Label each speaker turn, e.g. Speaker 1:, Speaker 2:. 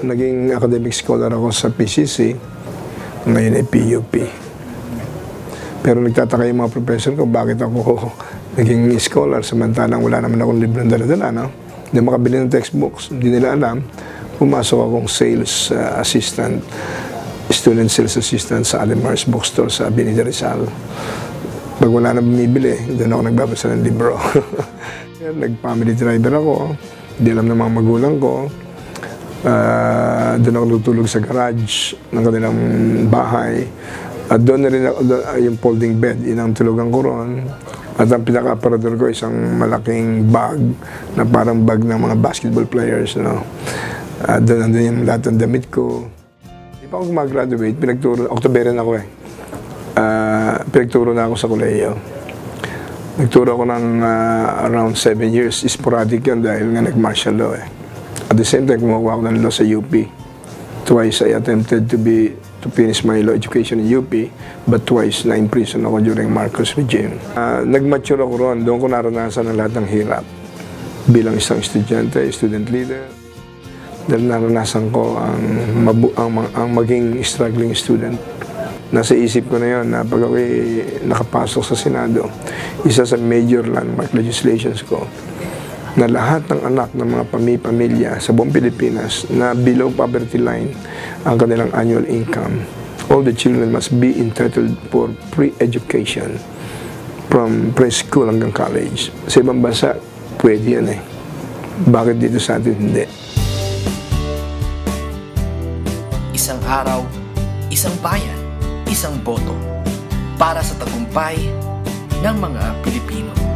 Speaker 1: naging academic scholar ako sa PCC, ngayon ay PUP. Pero nagtataka yung mga professor ko, bakit ako naging scholar samantalang wala naman akong libreng dala-dala, no? Hindi makabili ng textbooks, hindi nila alam. Pumasok akong sales uh, assistant, student sales assistant sa Alimars Bookstore sa Avenida Rizal. Pag wala na bumibili, doon ako nagbabasa ng libro. Nag-family driver ako, hindi alam ng mga magulang ko. Uh, doon ako natutulog sa garage ng kanilang bahay. At doon na rin ako, doon, ah, yung folding bed, yun ang tulugan ko ron. At ang pinaka-aparador ko, isang malaking bag na parang bag ng mga basketball players. No? At doon nandun yung lahat ng damit ko. Di pa ako gumag-graduate, pinagturo, Octoberan ako eh. Uh, pinagturo na ako sa koleyo. Nagturo ako ng uh, around 7 years. Sporadic yun dahil nga nag-martial law eh. At the same time, kumuha ako ng law sa UP. Twice I attempted to be to finish my law education in UP, but twice na in prison ako during Marcos regime. Uh, nag-mature ako ron, doon ko naranasan ang lahat ng hirap bilang isang estudyante, student leader. Dahil naranasan ko ang, mabu- ang, ang maging struggling student. Nasa isip ko na yon na pag ako nakapasok sa Senado, isa sa major landmark legislations ko, na lahat ng anak ng mga pamilya sa buong Pilipinas na below poverty line ang kanilang annual income. All the children must be entitled for pre-education from preschool hanggang college. Sa ibang bansa, pwede yan eh. Bakit dito sa atin hindi?
Speaker 2: Isang araw, isang bayan, isang boto para sa tagumpay ng mga Pilipino.